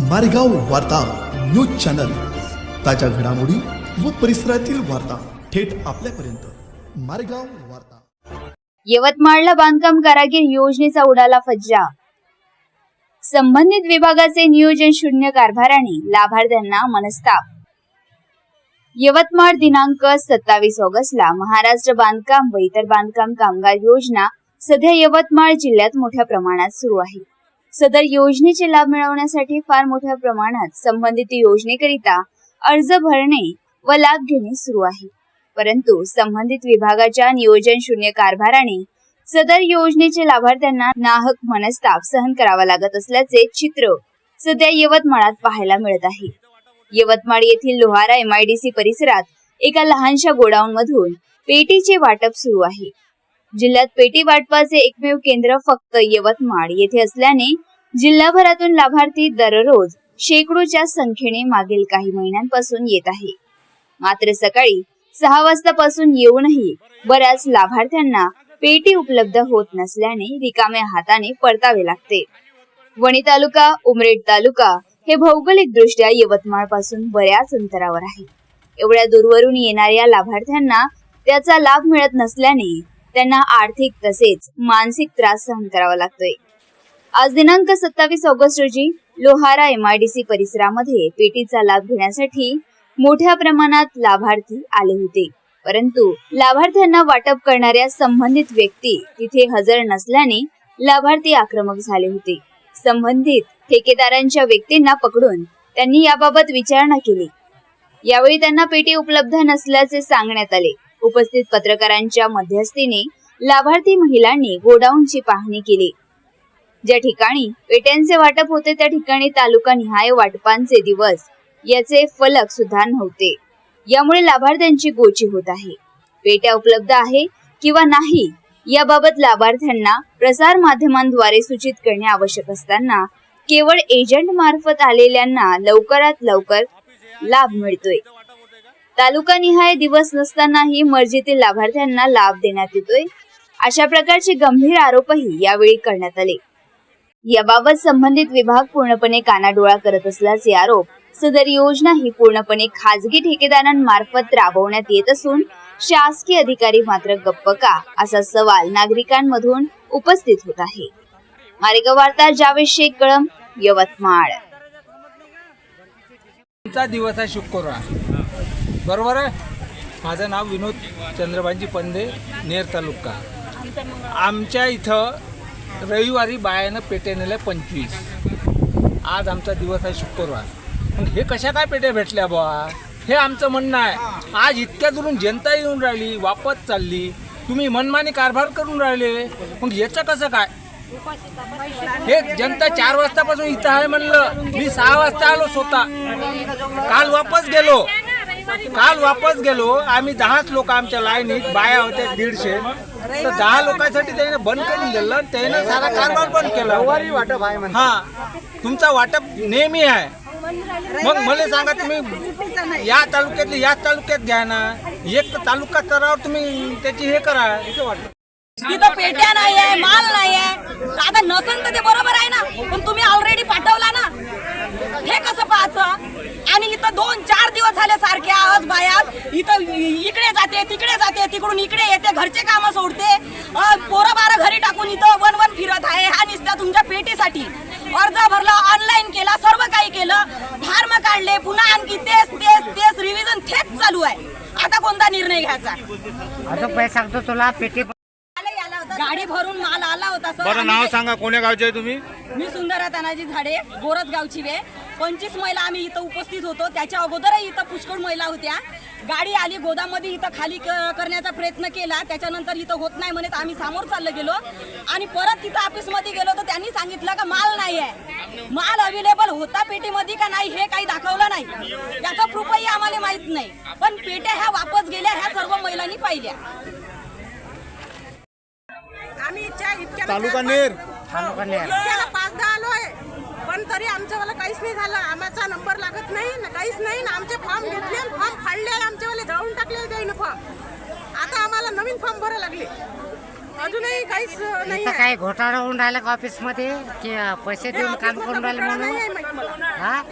मारेगाव वार्ता news channel. ताज्या घडामोडी व परिसरातील वार्ता थेट आपल्यापर्यंत. मारेगाव वार्ता. यवतमाळला बांधकाम कारागीर योजनेचा उडाला फज्जा. संबंधित विभागाचे नियोजन शून्य कारभाराने लाभार्थ्यांना मनस्ताप. यवतमाळ दिनांक सत्तावीस ऑगस्टला महाराष्ट्र बांधकाम व इतर बांधकाम कामगार योजना सध्या यवतमाळ जिल्ह्यात मोठ्या प्रमाणात सुरू आहे. सदर योजनेचे लाभ मिळवण्यासाठी फार मोठ्या प्रमाणात संबंधित योजनेकरिता अर्ज भरणे व लाभ घेणे सुरू आहे. परंतु संबंधित विभागाच्या नियोजन शून्य कारभाराने सदर योजनेचे लाभार्थ्यांना नाहक मनस्ताप सहन करावा लागत असल्याचे चित्र सध्या यवतमाळात पाहायला मिळत आहे. यवतमाळ येथील लोहारा एमआयडीसी परिसरात एका लहानशा गोडाऊन मधून पेटीचे वाटप सुरू आहे. जिल्ह्यात पेटी वाटपाचे एकमेव केंद्र फक्त यवतमाळ. येथे असल्याने जिल्हाभरातून लाभार्थी दररोज शेकडोच्या संख्येने मागील काही महिन्यांपासून येत आहे. मात्र सकाळी सहा वाजतापासून येऊनही बऱ्याच लाभार्थ्यांना पेटी उपलब्ध होत नसल्याने रिकाम्या हाताने परतावे लागते. वणी तालुका उमरेड तालुका हे भौगोलिक दृष्ट्या यवतमाळपासून बऱ्याच अंतरावर आहे. एवढ्या दूरवरून येणाऱ्या लाभार्थ्यांना त्याचा लाभ मिळत नसल्याने त्यांना आर्थिक तसेच मानसिक त्रास सहन करावा लागतोय. आज दिनांक सत्तावीस ऑगस्ट रोजी लोहारा एमआयडीसी परिसरामध्ये पेटीचा लाभ घेण्यासाठी मोठ्या प्रमाणात लाभार्थी आले होते. परंतु लाभार्थ्यांना वाटप करणाऱ्या संबंधित व्यक्ती तिथे हजर नसल्याने लाभार्थी आक्रमक झाले होते. संबंधित ठेकेदारांच्या व्यक्तींना पकडून त्यांनी याबाबत विचारणा केली. यावेळी त्यांना पेटी उपलब्ध नसल्याचे सांगण्यात आले. उपस्थित पत्रकारांच्या मध्यस्थीने लाभार्थी महिलांनी गोडाऊनची पाहणी केली. ज्या ठिकाणी पेट्यांचे वाटप होते त्या ठिकाणी तालुका निहाय वाटपांचे दिवस याचे फलक सुद्धा नव्हते. यामुळे लाभार्थ्यांची गोची होत आहे. पेट्या उपलब्ध आहे किंवा नाही याबाबत लाभार्थ्यांना प्रसार माध्यमांद्वारे सूचित करणे आवश्यक असताना केवळ एजंट मार्फत आलेल्यांना लवकरात लवकर लाभ मिळतोय. तालुका निहाय दिवस नसतानाही मर्जीतील लाभार्थ्यांना लाभ देण्यात येतोय. अशा प्रकारचे गंभीर आरोपही यावेळी करण्यात आले. याबाबत संबंधित विभाग पूर्णपणे कानाडोळा करत असल्याचे आरोप सदर योजना ही पूर्णपणे खाजगी ठेकेदारांमार्फत राबवण्यात येत असून शासकीय अधिकारी मात्र गप्प का असा सवाल नागरिकांमधून उपस्थित होत आहे. मारेगाव वार्ता जावेद शेख कळम यवतमाळ. दिवस आहे शुक्रवार. बरोबर आहे. माझं नाव विनोद चंद्रबाजी पंदे नेर तालुका. आमच्या इथं रविवारी बायानं पेटे आहे पंचवीस. आज आमचा दिवस आहे शुक्रवार. मग हे कशा काय पेट्या भेटल्या बुवा? हे आमचं म्हणणं आहे. आज इतक्या दुरून जनता येऊन राहिली वापस चालली. तुम्ही मनमानी कारभार करून राहिले. मग याचं कसं काय? हे जनता चार वाजतापासून इथं आहे म्हणलं. मी सहा वाजता आलो स्वतः. काल वापस गेलो. काल वापस गेलो. आम्ही दहाच लोक आमच्या लाईनीत बाया होत्या दीडशे. तर दहा लोकांसाठी त्याने बंद करून दिलं आणि त्याने सारा कारभार बंद केला. वाटप आहे हा. तुमचा वाटप नेहमी आहे. मग मला सांगा तुम्ही या तालुक्यातले या तालुक्यात घ्या ना. एक तालुका स्तरावर तुम्ही त्याची हे करा. इथं पेट्या नाही आहे माल नाही आहे आता नसन तर ते बरोबर आहे ना. पण तुम्ही ऑलरेडी पाठवला ना. हे कसं पाहायचं? आणि इथं दोन चार दिवस झाले सारखे आवाज बाया इथं इकडे जाते तिकडे जाते तिकडून इकडे येते घरचे कामं सोडते. पोरं बारा घरी टाकून इथं वन वन फिरत आहे. हा निसत्या तुमच्या पेटीसाठी. अर्ज भरला ऑनलाईन केला सर्व काही केलं. फार्म काढले पुन्हा आणखी तेच तेच तेच रिव्हिजन थेच चालू आहे. आता कोणता निर्णय घ्यायचा? सांगतो तुला पेटी गाडी भरून माल आला होता सर. बरं आणि नाव ते- सांगा कोण्या गावचे आहे तुम्ही? मी सुंदरा तानाजी झाडे गोरज गावची वे पंचवीस महिला आम्ही इथं उपस्थित होतो. त्याच्या अगोदरही इथं पुष्कळ महिला होत्या. गाडी आली गोदामध्ये इथं खाली क- करण्याचा प्रयत्न केला. त्याच्यानंतर इथं होत नाही म्हणे तर आम्ही समोर चाललं गेलो. आणि परत तिथं ऑफिसमध्ये गेलो तर त्यांनी सांगितलं का माल नाही आहे माल अवेलेबल होता पेटीमध्ये का नाही हे काही दाखवलं नाही. त्याचा प्रूफही आम्हाला माहीत नाही. पण पेट्या ह्या वापस गेल्या ह्या सर्व महिलांनी पाहिल्या. आम्ही इच्छा इतक्याला तालुका नेर. तालुका नेर. इतक्याला पाचदा आलोय. पण तरी आमच्यावाला काहीच नाही झालं. आमचा नंबर लागत नाही ना काहीच नाही ना. आमचे फॉर्म घेतले फॉर्म फाडले आमच्यावाले जाळून टाकले त्याने फॉर्म. आता आम्हाला नवीन फॉर्म भरायला लागले. अजूनही काहीच नाही इथं आहे. काही घोटाळा होऊन राहिला का ऑफिसमध्ये? की अं, पैसे हे देऊन काम ऑफिसमधला करून राहिले घोटाळा नाही म्हणून आहे माहीत मला. हा?